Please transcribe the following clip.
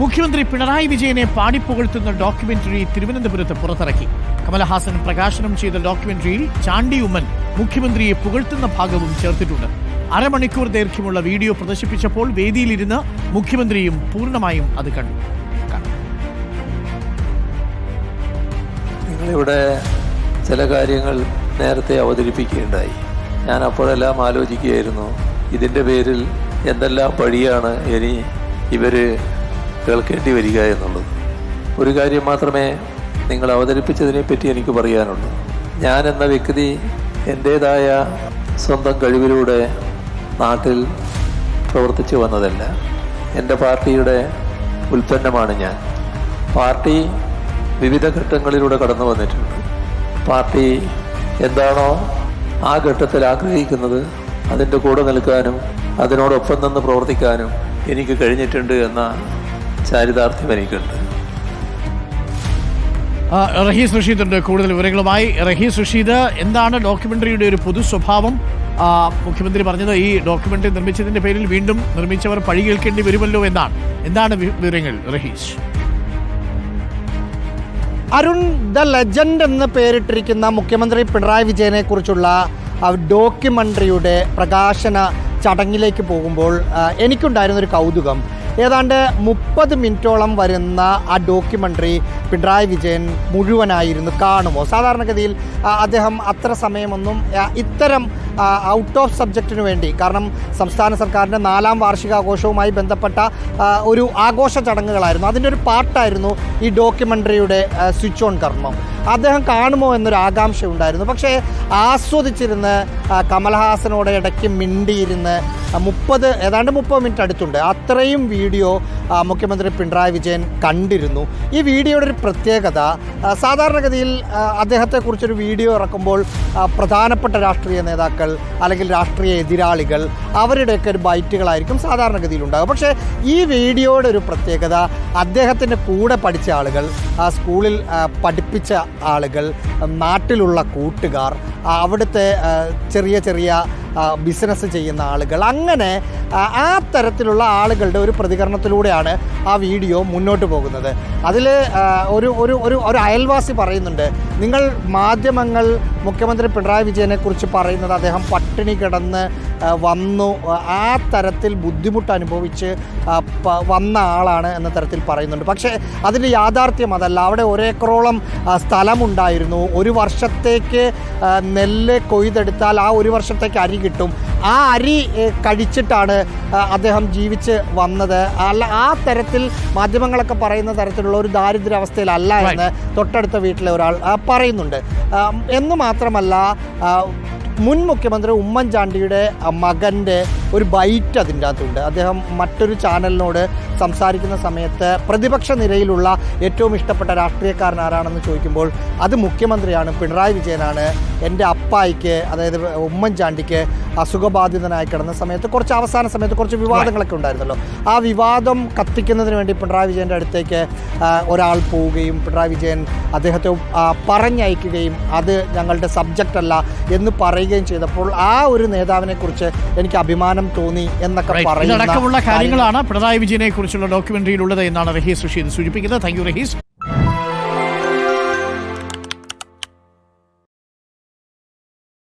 മുഖ്യമന്ത്രി പിണറായി വിജയനെ പാടിപ്പുകഴ്ത്തുന്ന ഡോക്യുമെന്ററി തിരുവനന്തപുരത്ത് പുറത്തിറക്കി. കമലഹാസൻ പ്രകാശനം ചെയ്ത ഡോക്യുമെന്ററിയിൽ ചാണ്ടി ഉമ്മൻ മുഖ്യമന്ത്രിയെ പുകഴ്ത്തുന്ന ഭാഗവും ചേർത്തിട്ടുണ്ട്. അരമണിക്കൂർ ദൈർഘ്യമുള്ള വീഡിയോ പ്രദർശിപ്പിച്ചപ്പോൾ വേദിയിലിരുന്ന് മുഖ്യമന്ത്രിയും പൂർണമായും അത് കണ്ടു. കാണാം. നിങ്ങളിവിടെ ചില കാര്യങ്ങൾ നേരത്തെ അവതരിപ്പിക്കുകയുണ്ടായി. ഞാൻ അപ്പോഴെല്ലാം ആലോചിക്കുകയായിരുന്നു ഇതിന്റെ പേരിൽ എന്തെല്ലാം വഴിയാണ് ഇനി ഇവർ കേൾക്കേണ്ടി വരിക എന്നുള്ളത്. ഒരു കാര്യം മാത്രമേ നിങ്ങൾ അവതരിപ്പിച്ചതിനെപ്പറ്റി എനിക്ക് പറയാനുള്ളൂ. ഞാൻ എന്ന വ്യക്തി എന്റേതായ സ്വന്തം കഴിവിലൂടെ നാട്ടിൽ പ്രവർത്തിച്ചു വന്നതല്ല. എന്റെ പാർട്ടിയുടെ ഉൽപ്പന്നമാണ് ഞാൻ. പാർട്ടി വിവിധ ഘട്ടങ്ങളിലൂടെ കടന്നു വന്നിട്ടുണ്ട്. പാർട്ടി എന്താണോ ആ ഘട്ടത്തിൽ ആഗ്രഹിക്കുന്നത് അതിന്റെ കൂടെ നിൽക്കാനും അതിനോടൊപ്പം നിന്ന് പ്രവർത്തിക്കാനും എനിക്ക് കഴിഞ്ഞിട്ടുണ്ട് എന്ന ചാരിതാർത്ഥ്യം എനിക്കുണ്ട്. ആ, റഹീസ് റഷീദ് ഉണ്ട് കൂടുതൽ വിവരങ്ങളുമായി. റഹീസ് റഷീദ് എന്താണ് ഡോക്യുമെന്ററിയുടെ ഒരു പൊതു സ്വഭാവം? മുഖ്യമന്ത്രി പറഞ്ഞത് ഈ ഡോക്യുമെന്ററി നിർമ്മിച്ചതിന്റെ പേരിൽ വീണ്ടും നിർമ്മിച്ചവർ പഴി കേൾക്കേണ്ടി വരുമല്ലോ എന്നാണ്. എന്താണ് വിവരങ്ങൾ റഹീസ്? അരുൺ ദ ലെജൻഡ് എന്ന് പേരിട്ടിരിക്കുന്ന മുഖ്യമന്ത്രി പിണറായി വിജയനെ കുറിച്ചുള്ള ഡോക്യുമെന്ററിയുടെ പ്രകാശന ചടങ്ങിലേക്ക് പോകുമ്പോൾ എനിക്കുണ്ടായിരുന്നൊരു കൗതുകം. ഏതാണ്ട് മുപ്പത് മിനിറ്റോളം വരുന്ന ആ ഡോക്യുമെന്ററി പിണറായി വിജയൻ മുഴുവനായിരുന്നു കാണുമോ? സാധാരണഗതിയിൽ അദ്ദേഹം അത്ര സമയമൊന്നും ഇത്തരം ഔട്ട് ഓഫ് സബ്ജക്റ്റിന് വേണ്ടി. കാരണം സംസ്ഥാന സർക്കാരിന്റെ നാലാം വാർഷികാഘോഷവുമായി ബന്ധപ്പെട്ട ഒരു ആഘോഷ ചടങ്ങുകളായിരുന്നു. അതിന്റെ ഒരു പാട്ടായിരുന്നു ഈ ഡോക്യുമെന്ററിയുടെ സ്വിച്ച് ഓൺ കർമ്മം. അദ്ദേഹം കാണുമോ എന്നൊരു ആകാംക്ഷ ഉണ്ടായിരുന്നു പക്ഷേ ആസ്വദിച്ചിരുന്ന് കമൽഹാസനോട് ഇടയ്ക്ക് മിണ്ടിയിരുന്ന് മുപ്പത് ഏതാണ്ട് മുപ്പത് മിനിറ്റ് അടുത്തുണ്ട്. അത്രയും വീഡിയോ മുഖ്യമന്ത്രി പിണറായി വിജയൻ കണ്ടിരുന്നു. ഈ വീഡിയോയുടെ ഒരു പ്രത്യേകത സാധാരണഗതിയിൽ അദ്ദേഹത്തെക്കുറിച്ചൊരു വീഡിയോ ഇറക്കുമ്പോൾ പ്രധാനപ്പെട്ട രാഷ്ട്രീയ നേതാക്കൾ അല്ലെങ്കിൽ രാഷ്ട്രീയ എതിരാളികൾ അവരുടെയൊക്കെ ഒരു ബൈറ്റുകളായിരിക്കും സാധാരണഗതിയിൽ ഉണ്ടാകുക പക്ഷേ ഈ വീഡിയോയുടെ ഒരു പ്രത്യേകത അദ്ദേഹത്തിന്റെ കൂടെ പഠിച്ച ആളുകൾ സ്കൂളിൽ പഠിപ്പിച്ച ആളുകൾ നാട്ടിലുള്ള കൂട്ടുകാർ അവിടുത്തെ ചെറിയ ചെറിയ ബിസിനസ് ചെയ്യുന്ന ആളുകൾ. അങ്ങനെ ആ, തരത്തിലുള്ള ആളുകളുടെ ഒരു പ്രതികരണത്തിലൂടെയാണ് ആ വീഡിയോ മുന്നോട്ട് പോകുന്നത്. അതിൽ ഒരു ഒരു ഒരു അയൽവാസി പറയുന്നുണ്ട് നിങ്ങൾ മാധ്യമങ്ങൾ മുഖ്യമന്ത്രി പിണറായി വിജയനെ കുറിച്ച് പറയുന്നത് അദ്ദേഹം പട്ടിണി കിടന്ന് വന്നു. ആ തരത്തിൽ ബുദ്ധിമുട്ട് അനുഭവിച്ച് വന്ന ആളാണ് എന്ന തരത്തിൽ പറയുന്നുണ്ട്. പക്ഷേ അതിന്റെ യാഥാർത്ഥ്യം അതല്ല. അവിടെ ഒരേക്കറോളം സ്ഥലമുണ്ടായിരുന്നു. ഒരു വർഷത്തേക്ക് നെല്ല് കൊയ്തെടുത്താൽ ആ ഒരു വർഷത്തേക്ക് അരി കിട്ടും. ആ അരി കഴിച്ചിട്ടാണ് അദ്ദേഹം ജീവിച്ച് വന്നത്. അല്ല ആ തരത്തിൽ മാധ്യമങ്ങളൊക്കെ പറയുന്ന തരത്തിലുള്ള ഒരു ദാരിദ്ര്യാവസ്ഥയിലല്ല എന്ന് തൊട്ടടുത്ത വീട്ടിലെ ഒരാൾ പറയുന്നുണ്ട്. എന്ന് എന്ന് മാത്രമല്ല മുൻ മുഖ്യമന്ത്രി ഉമ്മൻചാണ്ടിയുടെ മകന്റെ ഒരു ബൈറ്റ് അതിന്റെ അകത്തുണ്ട്. അദ്ദേഹം മറ്റൊരു ചാനലിനോട് സംസാരിക്കുന്ന സമയത്ത് പ്രതിപക്ഷ നിരയിലുള്ള ഏറ്റവും ഇഷ്ടപ്പെട്ട രാഷ്ട്രീയക്കാരൻ ആരാണെന്ന് ചോദിക്കുമ്പോൾ അത് മുഖ്യമന്ത്രിയാണ്. പിണറായി വിജയനാണ്. എന്റെ അപ്പായിക്ക് അതായത് ഉമ്മൻചാണ്ടിക്ക് അസുഖബാധിതനായി കിടന്ന സമയത്ത് കുറച്ച് അവസാന സമയത്ത് കുറച്ച് വിവാദങ്ങളൊക്കെ ഉണ്ടായിരുന്നല്ലോ. ആ വിവാദം കത്തിക്കുന്നതിന് വേണ്ടി പിണറായി വിജയന്റെ അടുത്തേക്ക് ഒരാൾ പോവുകയും പിണറായി വിജയൻ അദ്ദേഹത്തെ പറഞ്ഞയക്കുകയും അത് ഞങ്ങളുടെ സബ്ജക്റ്റ് അല്ല എന്ന് പറയുകയും ചെയ്തപ്പോൾ ആ ഒരു നേതാവിനെക്കുറിച്ച് എനിക്ക് അഭിമാനം തോന്നി എന്നൊക്കെ പറയുന്നു കാര്യങ്ങളാണ് പിണറായി വിജയനെ കുറിച്ചുള്ള ഡോക്യുമെന്ററിയിലുള്ളത് എന്നാണ് റഹീസ് റഷീദ് സൂചിപ്പിക്കുന്നത്. Thank you Rahees.